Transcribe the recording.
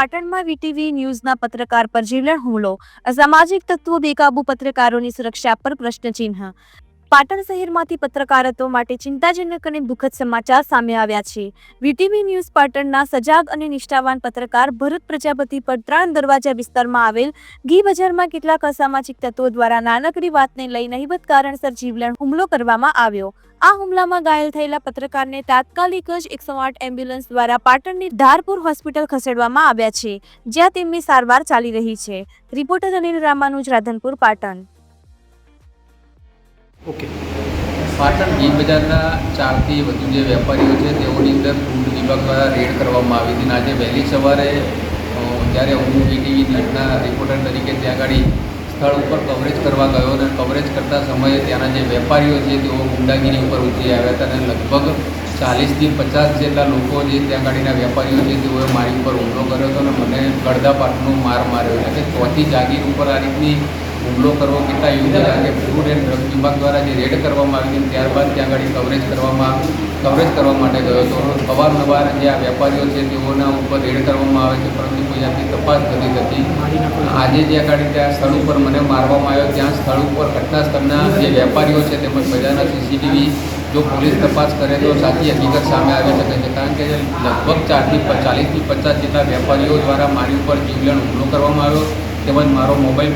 પાટણમાં વીટીવી ન્યૂઝના પત્રકાર પર જીવલેણ હુમલો. અસામાજિક તત્વો બેકાબુ પત્રકારોની સુરક્ષા પર પ્રશ્નચિહ્ન. પાટણ શહેરમાંથી પત્રકારત્વ માટે ચિંતાજનક અને દુઃખદ સમાચાર સામે આવ્યા છે. વીટીવી ન્યૂઝ પાટણના સજાગ અને નિષ્ઠાવાન પત્રકાર ભરત પ્રજાપતિ પર ત્રણ દરવાજા વિસ્તારમાં આવેલ ઘી બજારમાં કેટલાક અસામાજિક તત્વો દ્વારા નાનકડી વાતને લઈ નહિબત કારણસર જીવલેણ હુમલો કરવામાં આવ્યો. આ હુમલામાં ઘાયલ થયેલા પત્રકારને તાત્કાલિક જ એકસો આઠ એમ્બ્યુલન્સ દ્વારા પાટણની ધારપુર હોસ્પિટલ ખસેડવામાં આવ્યા છે, જ્યાં તેમની સારવાર ચાલી રહી છે. રિપોર્ટર અનિલ રામાનુજ, રાધનપુર, પાટણ. ઓકે. પાટણ ઘી બજારના ચારથી વધુ જે વેપારીઓ છે, તેઓની અંદર ફૂડ વિભાગ દ્વારા રેડ કરવામાં આવી હતી. અને આજે વહેલી સવારે જ્યારે હું વીટીવી ન્યૂઝના રિપોર્ટર તરીકે ત્યાં આગળ સ્થળ ઉપર કવરેજ કરવા ગયો અને કવરેજ કરતા સમયે ત્યાંના જે વેપારીઓ છે, તેઓ ગુંડાગીરી ઉપર ઉતરી આવ્યા હતા. અને લગભગ ચાલીસથી પચાસ જેટલા લોકો જે ત્યાં ગાડીના વેપારીઓ છે, તેઓએ મારી ઉપર હુમલો કર્યો હતો અને મને ગળદા માર માર્યો. એટલે કે ચોથી જાગીર ઉપર આ રીતની હુમલો કરવો કેટલા યોગ્ય લાગે? ફૂડ એન્ડ ડ્રગ વિભાગ દ્વારા જે રેડ કરવામાં આવી ત્યારબાદ ત્યાં આગળ કવરેજ કરવામાં કવરેજ કરવા માટે ગયો હતો. અવારનવાર જે આ વેપારીઓ છે, તેઓના ઉપર રેડ કરવામાં આવે છે, પરંતુ કોઈ જાતની તપાસ થતી નથી. આજે જે આગળ ત્યાં સ્થળ ઉપર મને મારવામાં આવ્યો, ત્યાં સ્થળ ઉપર ઘટના સ્થળના જે વેપારીઓ છે, તેમજ બજારના સીસીટીવી જો પોલીસ તપાસ કરે તો સાચી હકીકત સામે આવી શકે છે. કારણ કે લગભગ ચારથી ચાલીસથી પચાસ જેટલા વેપારીઓ દ્વારા મારી ઉપર જીવલેણ હુમલો કરવામાં આવ્યો, તેમજ મારો મોબાઈલ